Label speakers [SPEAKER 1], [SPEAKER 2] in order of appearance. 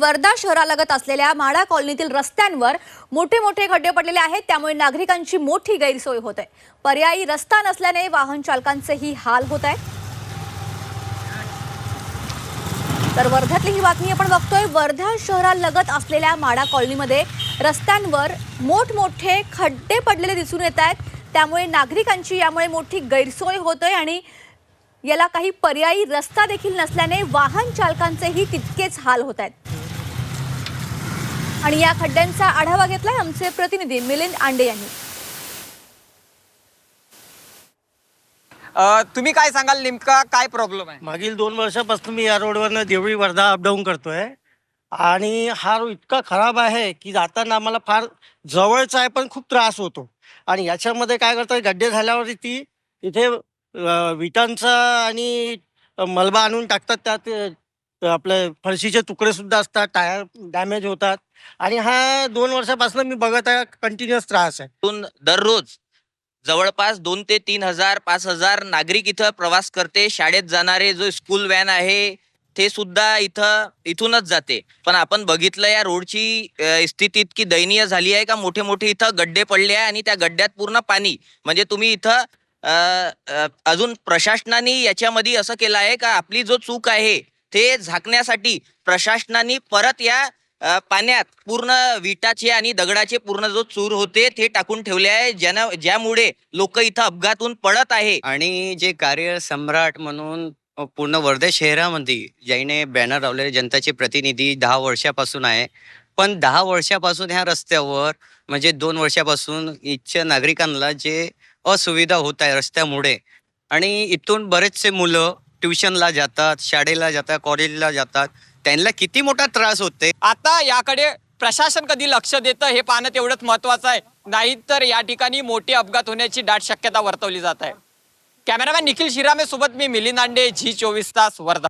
[SPEAKER 1] वर्धा शहरालगत असलेल्या माडा कॉलनीतील रस्त्यांवर मोठे मोठे खड्डे पडलेले आहेत. त्यामुळे नागरिकांची मोठी गैरसोय होत आहे. पर्यायी रस्ता नसल्याने वाहन चालकांचेही हाल होत आहेत. तर वर्ध्यातली ही बातमी आपण बघतोय. वर्धा शहरालगत असलेल्या माडा कॉलनीमध्ये रस्त्यांवर मोठमोठे खड्डे पडलेले दिसून येत आहेत. त्यामुळे नागरिकांची यामुळे मोठी गैरसोय होतोय आणि याला काही पर्यायी रस्ता देखील नसल्याने वाहन चालकांचेही तितकेच हाल होत आहेत. आणि या खड्ड्यांचा आढावा घेतलाय आमचे प्रतिनिधी मिलिंद आंडे यांनी.
[SPEAKER 2] अ, तुम्ही काय सांगाल? नेमका काय प्रॉब्लेम आहे?
[SPEAKER 3] मागील दोन वर्षापासून मी या रोडवरनं देवळी वर्धा अपडाऊन करतोय. आणि हा रोड इतका खराब आहे की जाताना आम्हाला फार जवळचा आहे पण खूप त्रास होतो. आणि याच्यामध्ये काय करतात गड्डे झाल्यावर ती इथे अ, विटांचा आणि मलबा आणून टाकतात त्यात आपले फरशीचे तुकडे सुद्धा असतात टायर डॅमेज होतात. आणि हा दोन वर्षापासून मी बघत आहे कंटिन्युअस त्रास आहे.
[SPEAKER 4] इथून दररोज जवळपास दोन ते तीन हजार पाच हजार नागरिक इथं प्रवास करते. शाळेत जाणारे जो स्कूल व्हॅन आहे ते सुद्धा इथं इथूनच जाते. पण आपण बघितलं या रोडची अ, स्थिती इतकी दयनीय झाली आहे का? मोठे मोठे इथं गड्डे पडले आहे आणि त्या गड्ड्यात पूर्ण पाणी. म्हणजे तुम्ही इथं अ, अ, अजून प्रशासनाने याच्यामध्ये असं केलं आहे का? आपली जो चूक आहे ते झाकण्यासाठी प्रशासनाने परत या पाण्यात पूर्ण विटाचे आणि दगडाचे पूर्ण जो चूर होते ते टाकून ठेवले आहे. ज्यानं ज्यामुळे लोक इथं अपघातून पडत आहे.
[SPEAKER 5] आणि जे कार्य सम्राट म्हणून पूर्ण वर्धा शहरामध्ये ज्याने बॅनर लावलेले जनताचे प्रतिनिधी दहा वर्षापासून आहे. पण दहा वर्षापासून ह्या रस्त्यावर म्हणजे दोन वर्षापासून इथच्या नागरिकांना जे असुविधा होत आहे रस्त्यामुळे. आणि इथून बरेचसे मुलं ट्युशनला जातात शाळेला जातात कॉलेजला जातात. त्यांना किती मोठा त्रास होते
[SPEAKER 2] आता याकडे प्रशासन कधी लक्ष देतं हे पाहणं तेवढंच महत्वाचं आहे. नाहीतर या ठिकाणी मोठे अपघात होण्याची दाट शक्यता वर्तवली जात आहे. कॅमेरामॅन निखिल शिरामे सोबत मी मिलिंद आंडे झी चोवीस तास वर्धा.